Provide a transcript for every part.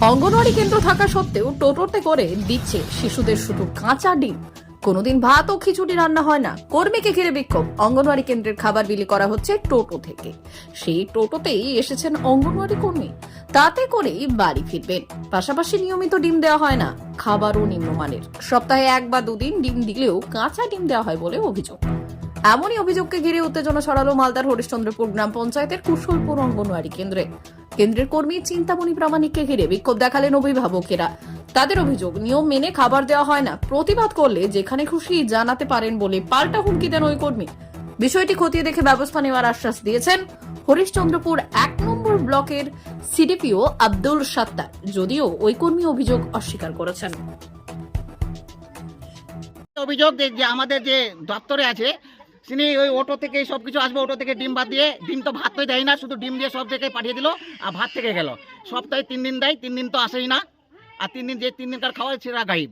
অঙ্গনওয়াড়ি কেন্দ্র থাকা সত্ত্বেও টোটোতে করে দিচ্ছে শিশুদের শুধু কাঁচা ডিম। কোনোদিন ভাত ও খিচুড়ি রান্না হয় না। কর্মীকে ঘিরে বিক্ষোভ। অঙ্গনওয়াড়ি কেন্দ্রের খাবার বিলি করা হচ্ছে টোটো থেকে। সেই টোটোতেই এসেছেন অঙ্গনওয়াড়ি কর্মী। তাতে করেই বাড়ি ফিরবেন। পাশাপাশি নিয়মিত ডিম দেওয়া হয় না। খাবারও নিম্নমানের। সপ্তাহে এক বা দুদিন ডিম দিলেও কাঁচা ডিম দেওয়া হয় বলে অভিযোগ। এমনই অভিযোগকে ঘিরে উত্তেজনা ছড়ালো মালদার হরিশ্চন্দ্রপুর গ্রাম পঞ্চায়েতের কুশলপুর অঙ্গনওয়াড়ি কেন্দ্রে। কেন্দ্রের কর্মী চিন্তামণি প্রামাণিককে ঘিরে বিক্ষোভ দেখালেন অভিভাবকেরা। তাদের অভিযোগ, নিয়ম মেনে খাবার দেওয়া হয় না। প্রতিবাদ করলে যেখানে খুশি জানাতে পারেন বলে পাল্টা হুমকি দেন ওই কর্মী। বিষয়টি খতিয়ে দেখে ব্যবস্থা নেওয়ার আশ্বাস দিয়েছেন হরিশ্চন্দ্রপুর এক নম্বর ব্লকের সিডিপিও আব্দুল সাত্তার। যদিও ওই কর্মী অভিযোগ অস্বীকার করেছেন। অভিযোগ যে আমাদের যে দপ্তরে আছে তিনি ওই অটো থেকে সব কিছু আসবে অটো থেকে ডিম বাদ দিয়ে। ডিম তো ভাত তো দেয় না শুধু ডিম দিয়ে সব জায়গায় পাঠিয়ে দিল আর ভাত থেকে গেল। সপ্তাহে তিন দিন দেয় তিন দিন তো আসেই না। আর তিন দিন যে তিন দিনকার খাওয়া সেটা গাইব।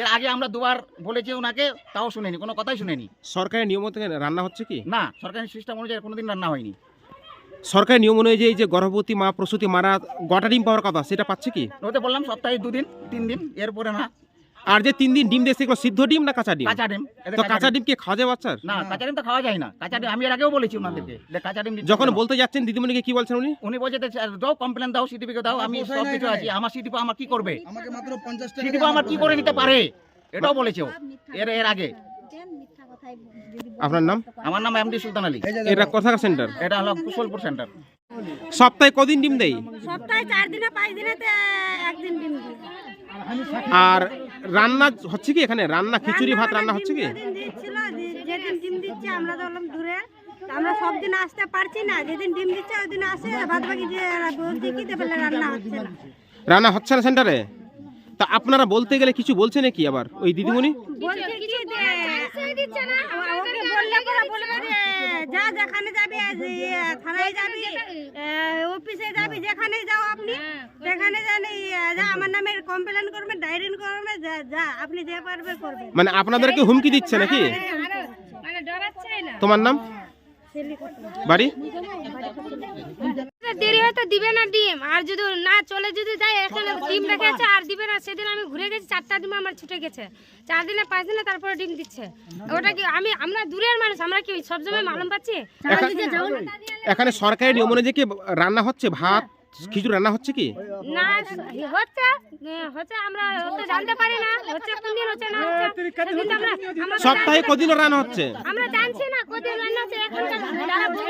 এর আগে আমরা দুবার বলেছি ওনাকে তাও শুনেনি কোনো কথাই শুনেনি। সরকারের নিয়ম মতো রান্না হচ্ছে কি? না সরকারি সিস্টেম অনুযায়ী কোনোদিন রান্না হয়নি। সরকারের নিয়ম অনুযায়ী যে গর্ভবতী মা প্রসূতি মারা গোটা ডিম পাওয়ার কথা সেটা পাচ্ছে কি? ওতে বললাম সপ্তাহে দুদিন তিন দিন এরপরে না। আর যে তিন দিন ডিম দিয়ে সেগুলো সিদ্ধ ডিম না কাঁচা ডিম? কাঁচা ডিম। তো কাঁচা ডিম। কি খাওয়া যায় বাচ্চার? না কাঁচা ডিম তো খাওয়া যায় না। কাঁচা ডিম আমি এর আগেও বলেছি ওনাদেরকে যে কাঁচা ডিম যখন বলতে যাচ্ছেন দিদিমণিকে কি বলছেন উনি? উনি বলছে দাও কমপ্লেন দাও সিটিপিকে দাও আমি সব কিছু আছি। আমার সিটিপি আমার কি করবে? আমাকে মাত্র পঞ্চাশ টাকা সিটিপি আমার কি করে নিতে পারে? এটাও বলেছে ও। এর এর আগে। আপনার নাম? আমার নাম এমডি সুলতান আলী। এটা কোথাকার সেন্টার এটা হলো কুশলপুর সেন্টার সপ্তাহে কদিন ডিম দেয়? সপ্তাহে চার দিনে পাঁচ দিনেতে একদিন ডিম দিই আর রান্না হচ্ছে কি এখানে? রান্না খিচুড়ি ভাত রান্না হচ্ছে কি? যেদিন ডিম দিচ্ছে আমরা তো দূরে। আমরা সব দিন আসতে পারছি না যেদিন ডিম দিচ্ছে ওই দিন আসে ভাত বাকি যে বলছি কি রান্না হচ্ছে না। রান্না হচ্ছে না সেন্টারে? তা আপনারা বলতে গেলে কিছু বলছে নাকি আবার ওই দিদিমণি? যে যেখানে যাবি ইয়ে, থানায় যাবি অফিসে যাবি যেখানে যাও আপনি সেখানে যা আমার নামে কমপ্লেন করবে যা আপনি যে পারবে করবে মানে আপনাদেরকে হুমকি দিচ্ছে নাকি? মানে তোমার নাম? বাড়ি দেরি হয়তো দিবে না ডিম আর যদি না চলে যদি যায় এখানে ডিম রেখেছে আর দিবে না সেদিন আমি ঘুরে গেছি চারটা ডিম আমার ছুটে গেছে চার দিনে পাঁচ দিনে তারপরে ডিম দিচ্ছে ওটা কি আমি আমরা দূরের মানুষ আমরা কি সবসময় মালুম পাচ্ছি এখানে সরকারি নিয়ম অনুযায়ী কি রান্না হচ্ছে ভাত খিচুড়ি রান্না হচ্ছে কি না হচ্ছে হচ্ছে আমরা তো জানতে পারি না হচ্ছে কোন দিন হচ্ছে না হচ্ছে তো তো সপ্তাহে কদিন রান্না হচ্ছে আমরা জানছি না কদিন রান্না হচ্ছে এখানকার যারা আছে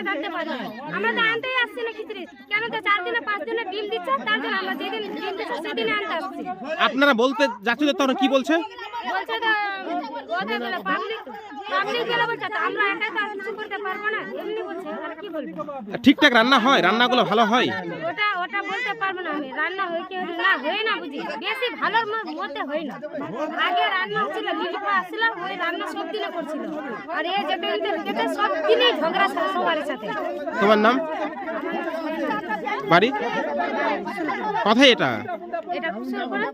তারা জানতে পারি আমরা তো আনতেই আসছি না খিচুড়ি। কেন তো চার দিনে পাঁচ দিনে ডিম দিচ্ছে তার জন্য আমরা যেদিন ডিম দিচ্ছে সেদিন আনতে আসছি। আপনারা বলতে যাচ্ছি তো কি বলছে? বলছে তো ওদের বলে পাবলিক পাবলিক গেলে বলছে আমরা একা তো কিছু করতে পারব না। এমনি বলছে আর কি বলব? ঠিকঠাক রান্না হয় রান্নাগুলো ভালো হয়? ওটা ওটা বলতে পারব না আমি। রান্না হয়েছে না হয় না বুঝি। বেশি ভালোর মধ্যে হয় না। আগে রান্না হচ্ছিল লিলিপা আসছিল ওই রান্না সব দিনে করছিল। আর এই যেতে যেতে যেতে সব দিনে ঝগড়া সবার সাথে। তোমার নাম? বাড়ি? কথাই এটা? এটা